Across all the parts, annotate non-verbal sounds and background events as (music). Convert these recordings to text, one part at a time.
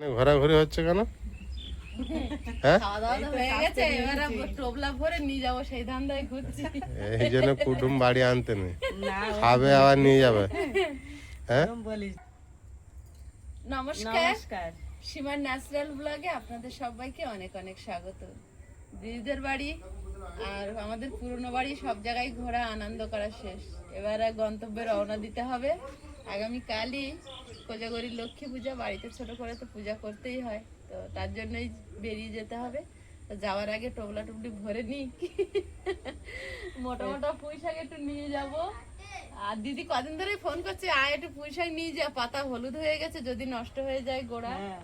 ঘোরাঘুরি হচ্ছে কেন? হ্যাঁ? হয়ে গেছে এবার টোপলা ভরে নিয়ে যাব সেই ধান্দায় ঘুরছি। এই জন্য কুটুম বাড়ি আনতে নেই। খাবে আবার নিয়ে যাবে। হ্যাঁ? নমস্কার। সীমার ন্যাচারাল ব্লগে আপনাদের সবাইকে অনেক অনেক স্বাগত। দিদিদের বাড়ি আর আমাদের পুরনো বাড়ি সব জায়গায় ঘোরা আনন্দ করা শেষ। এবার গন্তব্যে রওনা দিতে হবে। আগামী কালই কোজাগরীর লক্ষ্মী পূজা বাড়িতে ছোট করে তো পূজা করতেই হয় তো তার জন্যই বেরিয়ে যেতে হবে। তো যাওয়ার আগে টোবলা টুবলি ভরে নিই। মোটা মোটা পুঁই শাক একটু নিয়ে যাব। আর দিদি কদিন ধরে ফোন করছে আয় একটু পুঁই শাক নিয়ে যা পাতা হলুদ হয়ে গেছে যদি নষ্ট হয়ে যায় গোড়া। হ্যাঁ।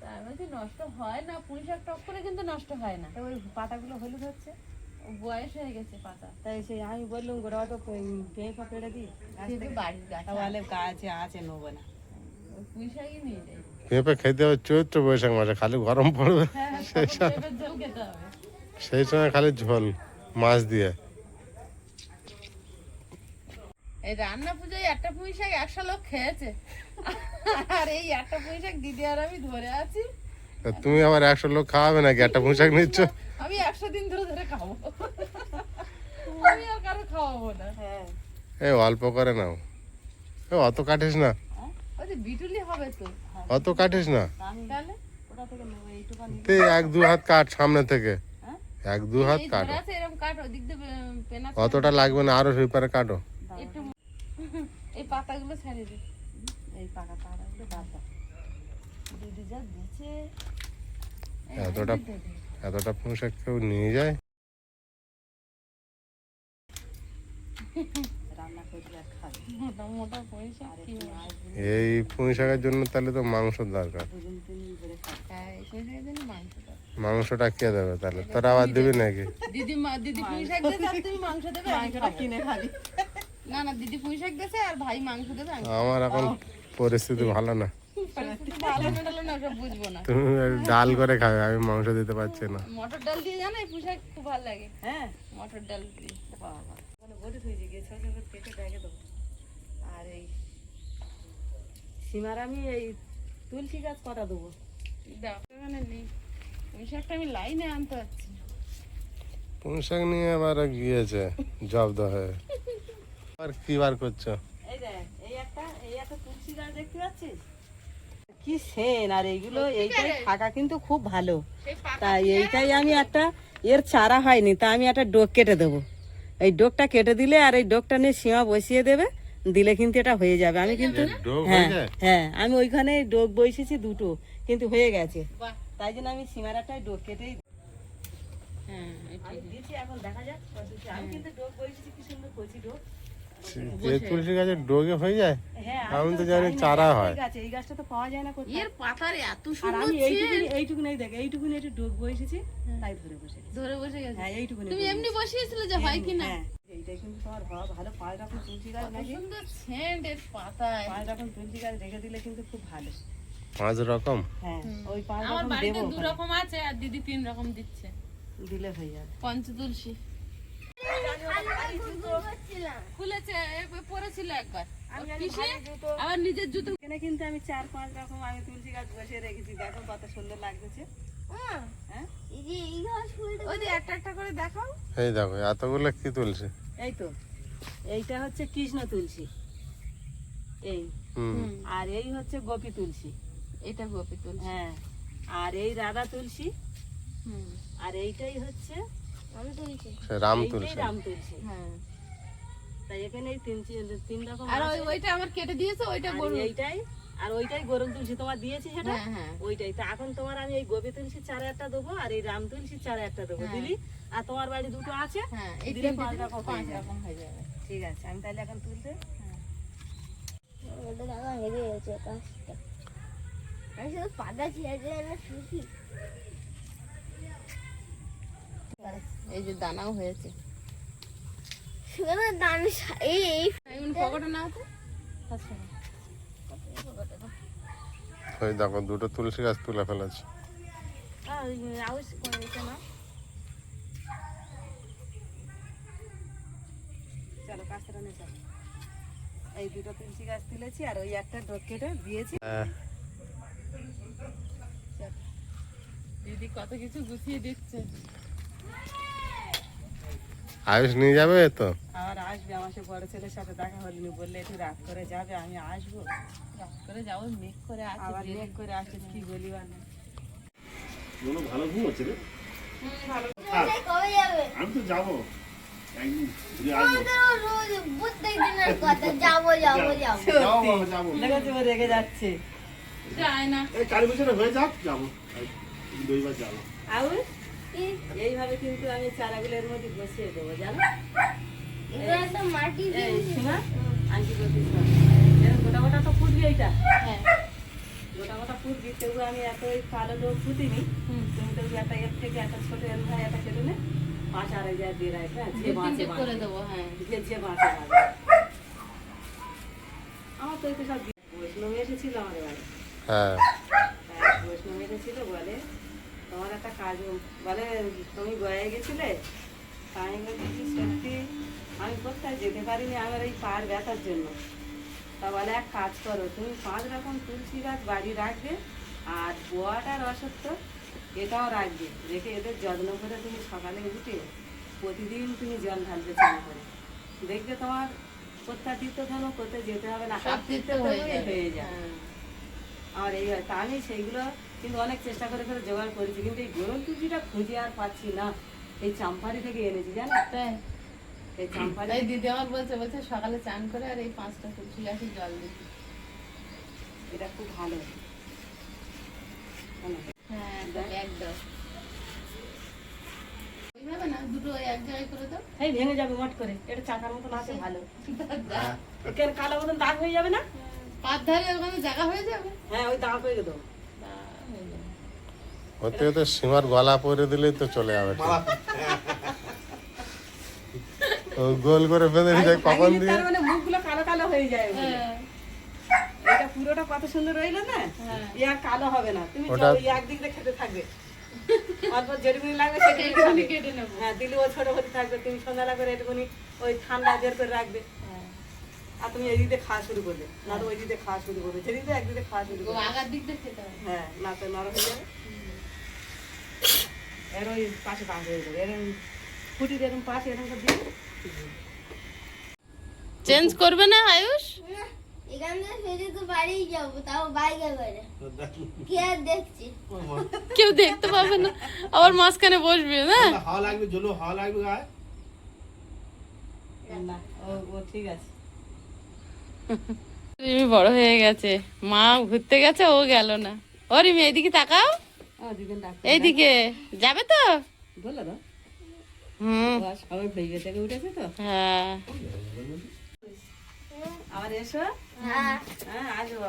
তা আমি বলছি নষ্ট হয় না পুঁই শাক টক করে কিন্তু নষ্ট হয় না। তো ওই পাতাগুলো হলুদ হচ্ছে। বয়স হয়ে গেছে পাতা। তাই সেই আমি বললাম গোড়া তো পেঁপা পেড়ে দিই গাছ কিন্তু থেকে। বাড়ির গাছ তা বলে গাছে আছে নেব না। ওই নিয়ে যাই। পেঁপে খেতে হবে চৈত্র বৈশাখ মাসে খালি গরম পড়বে। হ্যাঁ ঝোল খেতে হবে। সেই সময় খালি ঝোল মাছ দিয়ে। এই রান্না পুজোয় একটা পুঁই শাক একশো লোক খেয়েছে। আর এই একটা পুঁই শাক দিদি আর আমি ধরে আছি। তা তুমি আবার একশো লোক খাওয়াবে নাকি? একটা পোশাক নিচ্ছ? আমি একশো দিন ধরে ধরে খাব। আমি আর কারও খাওয়াবো না। হ্যাঁ। এই অল্প করে নাও। এ অত কাটিস না। ওই বিটুলি হবে তো। অত কাটিস না। তে এক দু হাত কাট সামনে থেকে। হ্যাঁ? এক দু হাত কাটো। অতটা লাগবে না আরও সুইপারে কাটো। (laughs) এই পাতাগুলো ছাড়িয়ে দিই এই পাকা পাতাগুলো বাদ দাও। দিদি যা দিচ্ছে এতটা এতটা পোশাক কেউ নিয়ে যায়। এই পুঁই শাকের জন্য তাহলে তো মাংস দরকার। মাংসটা মাংসটা কে দেবে তাহলে? তোর আবার দিবি নাকি? দিদি দিদি পুঁই শাক তুমি মাংস দেবে? মাংসটা কিনে খাবি। না না দিদি পুঁই শাক আর ভাই মাংস দেবে আমার এখন পরিস্থিতি ভালো না। পরিস্থিতি ভালো বুঝব না। তুমি ডাল করে খাবে আমি মাংস দিতে পারছি না। মটর ডাল দিয়ে জানো এই পুঁই খুব ভালো লাগে। হ্যাঁ। মটর ডাল দিয়ে। বাবা মানে কেটে দেবো আর এই সীমার আমি এই তুলসী গাছ কটা দেবো? নেই। শাকটা আমি লাইনে আনতে পারছি। নিয়ে আবার গিয়েছে? জব্দ হয়ে। আর কি বার করছ? এই দেখ এই একটা এই একটা তুলসী গাছ দেখতে পাচ্ছিস? কি সেন আর এইগুলো এইটাই থাকা কিন্তু খুব ভালো। তা এইটাই আমি একটা এর চারা হয়নি তা আমি একটা ডোক কেটে দেবো। এই ডোকটা কেটে দিলে আর এই ডোকটা নিয়ে সীমা বসিয়ে দেবে দিলে কিন্তু এটা হয়ে যাবে। আমি কিন্তু হ্যাঁ হ্যাঁ আমি ওইখানে ডোক বসেছি দুটো কিন্তু হয়ে গেছে। তাই জন্য আমি সীমার একটা ডোক কেটেই হ্যাঁ এখন দেখা যাক আমি কিন্তু ডোক বসেছি কি সুন্দর কচি ডোক। তুলসী গাছের ডোগে হয়ে যায় হ্যাঁ আমি তো জানি চারা হয়। এই গাছটা তো পাওয়া যায় না এর পাতার এত সুন্দর আমি ছেল। এইটুকুনি এইটুকুনি এই দেখ এইটুকুনি একটু ডোক বসেছি তাই ধরে বসে ধরে বসে গেছে। হ্যাঁ এইটুকুনি তুমি এমনি বসিয়েছিলে যে হয় কি না হ্যাঁ কিন্তু তোমার ভালো ভালো পাঁচ রকম তুলসী গাছ নাকি? সুন্দর সেন্ট এর পাতায়। পাঁচ রকম তুলসী গাছ রেখে দিলে কিন্তু খুব ভালো। পাঁচ রকম? হ্যাঁ ওই পাঁচ আমার রকম বাড়িতে দু রকম আছে আর দিদি তিন রকম দিচ্ছে। দিলে হয়ে যাবে। পঞ্চ তুলসী খুলেছে পরেছিল একবার। আমি জানি পিসে ভালো জুতো। আবার নিজের জুতো এখানে কিন্তু আমি চার পাঁচ রকম আমি তুলসী গাছ বসে রেখেছি। দেখো কত সুন্দর লাগতেছে। হ্যাঁ? এই দেখো এতগুলো কি তুলসী এই তো। এইটা হচ্ছে কৃষ্ণ তুলসী। এই। হুম। আর এই হচ্ছে গোপী তুলসী। এটা গোপী তুলসী। হ্যাঁ। আর এই রাধা তুলসী। হুম। আর এইটাই হচ্ছে রাম তুলসী রাম তুলসী হ্যাঁ। তাই এখানে তিন তিন রকম আর ওই ওইটা আমার কেটে দিয়েছে ওইটা গরু এইটাই আর ওইটাই গরম তুলসী তোমার দিয়েছি সেটা? হ্যাঁ হ্যাঁ। ওইটাই। তা এখন তোমার আমি এই গোপী তুলসীর চারা একটা দেবো আর এই রাম তুলসীর চারা একটা দেবো। হ্যাঁ। দিলি? আর তোমার বাড়ি দুটো আছে? হ্যাঁ এই দিলে পাঁচ রকম পাঁচ রকম হয়ে যাবে। ঠিক আছে আমি তাহলে এখন তুলতে এই যে দানাও হয়েছে। সেখানে দান এই এই এমন পকেটে না আছে? আচ্ছা। ওই দেখো দুটো তুলসী গাছ তুলে ফেলেছে। ওই এই দুটো তুলসী গাছ তুলেছি আর ওই একটা কেটে দিয়েছি। হ্যাঁ। দিদি কত কিছু গুছিয়ে দিচ্ছে। আয়ুষ নিয়ে যাবে তো? আবার আসবে আমার সে বড় ছেলের সাথে দেখা হয়নি। বললে একটু রাত করে যাবে আমি আসব। রাত করে যাব মেঘ করে আছে আবার মেঘ করে আসলে কি বলি না কোনো ভালো ঘুম হচ্ছে রে কবে যাবে? আমি তো যাব। ঘুরে আসব। আমাদেরও রোজ প্রত্যেক দিনের কথা। যাব যাব যাব। যাব। বাবা যাব। দেখেছি ও রেগে যাচ্ছে। যায় না। এই কালী বছরে হয়ে যাক যাব। দুইবার যাব। আউর কি? এইভাবে কিন্তু আমি চারাগুলোর মধ্যে বসিয়ে দেবো জানো? মাটি শোনা আন্টি গোটা গোটা তো ফুটবে এইটা। হ্যাঁ। গোটা গোটা ফুটবি তবু আমি এত ওই কালো লোক ফুটিনি। তুমি তবু একটা এর থেকে একটা ছোট এর ভাই একটা কেটে নে পাঁচ আড়াই দিয়ে হ্যাঁ যে বাঁচে করে দেবো হ্যাঁ। যে যে বাঁচে বাঁচে। আমার তো সব বৈষ্ণবী এসেছিল আমাদের বাড়ি হ্যাঁ। হ্যাঁ, বৈষ্ণবী এসেছিল বলে তোমার একটা কাজ বলে তুমি গয়ে গেছিলে? আমি বলছি সত্যি? আমি কোথায় যেতে পারিনি আমার এই পায়ের ব্যথার জন্য। তা বলে এক কাজ করো তুমি পাঁচ রকম তুলসী গাছ বাড়ি রাখবে আর বোয়াটার অসত্য এটাও রাখবে। রেখে এদের যত্ন করে তুমি সকালে উঠে প্রতিদিন তুমি জল ঢালবে চান করে। দেখবে তোমার কোথা কোথায় তীর্থধর্ম কোথায় যেতে হবে না হাত হয়ে যাবে। যায় হ্যাঁ। আর এই তা আমি সেইগুলো কিন্তু অনেক চেষ্টা করে করে জোগাড় করেছি কিন্তু এই গরম তুলসিটা খুঁজে আর পাচ্ছি না। এই চাম্পারি থেকে এনেছি জানো? এই চাম্পারি দিদি আমার বলছে বলছে সকালে চান করে আর এই পাঁচটা তুলসী গাছে জল দিচ্ছি এটা খুব ভালো। হ্যাঁ একদম। দুটো ওই এক জায়গায় করে দাও। এই ভেঙে যাবে মট করে এটা চাকার মতন আছে ভালো। কেন কালো মতন দাগ হয়ে যাবে না? পাত ধারে ওখানে জায়গা হয়ে যাবে। হ্যাঁ ওই দাগ হয়ে হয়ে যাবে। ওতে তো সীমার গলা পরে দিলেই তো চলে যাবে। ও গোল করে বেঁধে যায় কখন দিয়ে। মানে মুখগুলো কালো কালো হয়ে যায় হ্যাঁ। এটা পুরোটা কত সুন্দর রইল না? হ্যাঁ। আর কালো হবে না। তুমি একদিক দিয়ে খেতে থাকবে। অল্প যেটুকুনি লাগবে এইটুকুনি কেটে নেব। হ্যাঁ দিলে ও ছোট হতে থাকবে তুমি সন্ধ্যাবেলা করে একটুখানি ওই ঠান্ডা বের করে রাখবে। আর তুমি এই দিকে খাওয়া শুরু করবে না তো ওই দিকে খাওয়া শুরু করবে যেদিকে একদিকে খাওয়া শুরু করবে। আগার দিক দিয়ে খেতে হবে। হ্যাঁ না তো নরম হয়ে যাবে। এর ওই পাশে পাশ হয়ে যাবে এরকম ফুটি এরকম পাশে এরকম করে দিয়ে চেঞ্জ করবে না আয়ুষ? এখান থেকে ফেলে তো বাড়ি যাব তাও করে কি আর দেখছি? কেউ দেখতে পাবে না। আবার মাঝখানে বসবে না? হাওয়া লাগবে জলো হাওয়া লাগবে গায়ে না ও ও ঠিক আছে। রিমি বড় হয়ে গেছে। মা ঘুরতে গেছে ও গেল না। ও রিমি এইদিকে তাকাও। এইদিকে। যাবে তো? হুম। বাস সবাই ভেগে থেকে উঠেছে তো? হ্যাঁ। আবার এসো? হ্যাঁ। হ্যাঁ আসব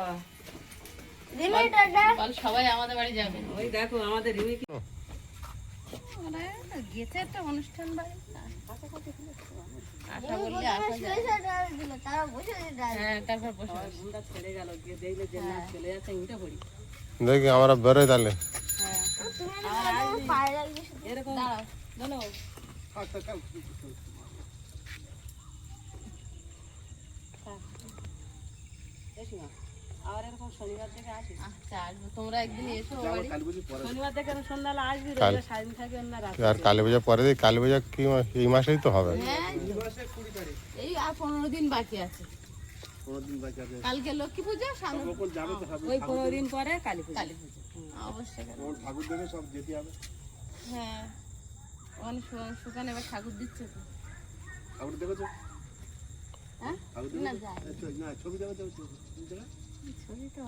বল সবাই আমাদের বাড়ি যাবে। ওই দেখো আমাদের রিমি গেছে একটা অনুষ্ঠান বাড়ি আশা বললে হ্যাঁ তারপর বসে ছেড়ে গেল গিয়ে দেখলে যে না চলে যাচ্ছে উঠে পড়ি। দেখি আমরা বেরোই তাহলে। এরকম। দাঁড়াও আচ্ছা আর কালী পূজা পরে দিই কালী পূজা কি এই মাসেই তো হবে। হ্যাঁ এই আর পনেরো দিন বাকি আছে। পনেরো দিন বাকি আছে। কালকে লক্ষ্মী পুজো ওই পনেরো দিন পরে কালী পুজো। কালী পুজো অবশ্যই ঠাকুর দেবে সব যেতে হবে। হ্যাঁ। অনেক এবার ঠাকুর দিচ্ছে তো। ঠাকুর দেখেছ হ্যাঁ? না ছবি- দেখো ছবি তো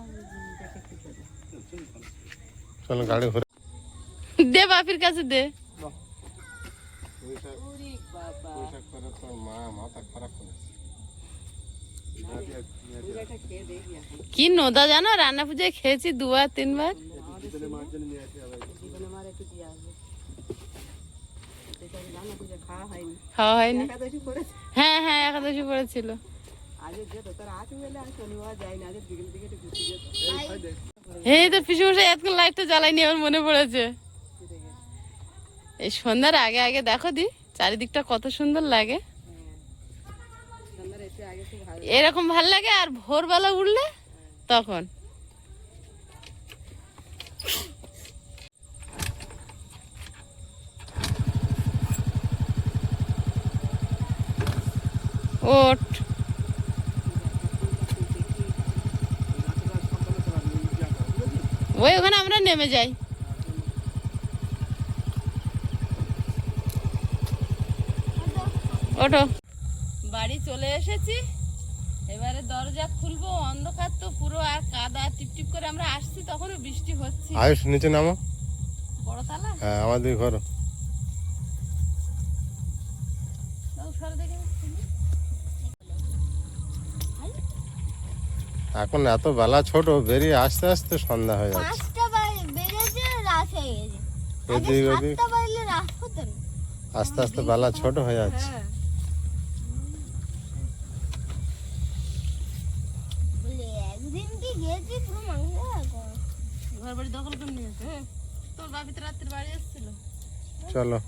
গাড়ি দে বাপির কাছে দে ওরে বাবা মা মাথা খারাপ করে পুজোটা খেয়ে দেখি এখন কি নোদা জানো? রান্না পুজোয় খেয়েছি দুবার তিনবার। খাওয়া হয়নি। হ্যাঁ হ্যাঁ একাদশী পড়েছিল। এই তো পিছু মশাই এতক্ষণ লাইটটা জ্বালাইনি আমার মনে পড়েছে। এই সন্ধ্যার আগে আগে দেখো দি, চারিদিকটা কত সুন্দর লাগে। এরকম ভালো লাগে আর ভোরবেলা উঠলে তখন। ওই ওখানে আমরা নেমে যাই। ওঠো। বাড়ি চলে এসেছি। এবারে দরজা খুলবো অন্ধকার তো পুরো আর কাদা টিপটিপ করে আমরা আসছি তখনও বৃষ্টি হচ্ছে। আয়ুষ নিচে নামো। বড়তালা হ্যাঁ আমাদের ঘর। এখন এত বেলা ছোট বেরিয়ে আস্তে আস্তে সন্ধ্যা হয়ে যাচ্ছে। হয়ে আস্তে আস্তে বেলা ছোট হয়ে যাচ্ছে হ্যাঁ বলে একদিন কি গেছি পুরো মাংস খাব। ঘর বাড়ি দখল করে নিয়েছে তোর বাপি তো রাত্রে বাড়ি এসেছিল চলো।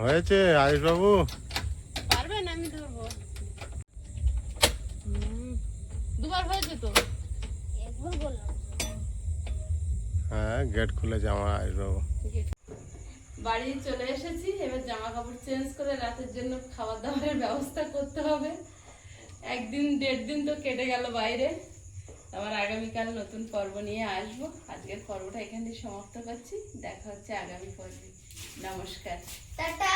হয়েছে আয়ুষ বাবু পারবেন আমি ধরবো। দুবার হয়েছে তো। একবার বললাম। হ্যাঁ গেট খুলেছে আমার আয়ুষ বাবু বাড়ি চলে এসেছি, এবার জামা কাপড় চেঞ্জ করে রাতের জন্য খাবার দাবারের ব্যবস্থা করতে হবে। একদিন, দেড় দিন তো কেটে গেল বাইরে। আবার আগামীকাল নতুন পর্ব নিয়ে আসব। আজকের পর্বটা এখানে সমাপ্ত করছি। দেখা হচ্ছে আগামী পর্বে। নমস্কার। টাটা!